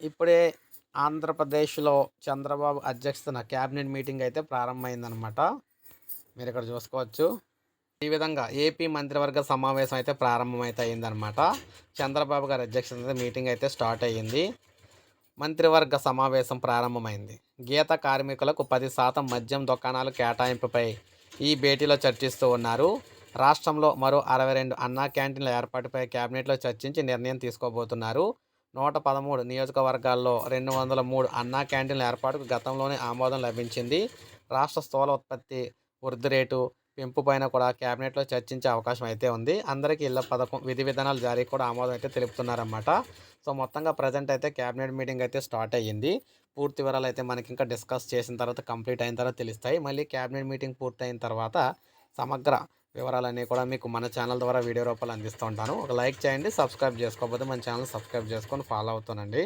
ఇప్పుడే ఆంధ్రప్రదేశ్లో చంద్రబాబు అధ్యక్షతన క్యాబినెట్ మీటింగ్ అయితే ప్రారంభమైందనమాట మీరు ఇక్కడ చూసుకోవచ్చు. ఈ విధంగా ఏపీ మంత్రివర్గ సమావేశం అయితే ప్రారంభమైతే అయిందనమాట చంద్రబాబు గారి అధ్యక్షతన మీటింగ్ అయితే స్టార్ట్ అయ్యింది. మంత్రివర్గ సమావేశం ప్రారంభమైంది. గీత కార్మికులకు పది శాతం మద్యం దుకాణాలు కేటాయింపుపై ఈ భేటీలో చర్చిస్తూ ఉన్నారు. రాష్ట్రంలో మరో అరవై రెండు అన్నా క్యాంటీన్ల ఏర్పాటుపై కేబినెట్లో చర్చించి నిర్ణయం తీసుకోబోతున్నారు. నూట పదమూడు నియోజకవర్గాల్లో రెండు వందల మూడు అన్నా క్యాంటీన్ల ఏర్పాటుకు గతంలోనే ఆమోదం లభించింది. రాష్ట్ర స్థూల ఉత్పత్తి వృద్ధి రేటు పెంపు పైన కూడా కేబినెట్లో చర్చించే అవకాశం అయితే ఉంది. అందరికీ ఇళ్ళ పథకం విధి విధానాలు జారీ కూడా ఆమోదం అయితే తెలుపుతున్నారన్నమాట. సో మొత్తంగా ప్రజెంట్ అయితే క్యాబినెట్ మీటింగ్ అయితే స్టార్ట్ అయ్యింది. పూర్తి వివరాలు అయితే మనకి ఇంకా డిస్కస్ చేసిన తర్వాత కంప్లీట్ అయిన తర్వాత తెలుస్తాయి. మళ్ళీ క్యాబినెట్ మీటింగ్ పూర్తయిన తర్వాత సమగ్ర వివరాలన్నీ కూడా మీకు మన ఛానల్ ద్వారా వీడియో రూపాయలు అందిస్తూ ఉంటాను. ఒక లైక్ చేయండి సబ్స్క్రైబ్ చేసుకోకపోతే మన ఛానల్ సబ్స్క్రైబ్ చేసుకొని ఫాలో అవుతానండి.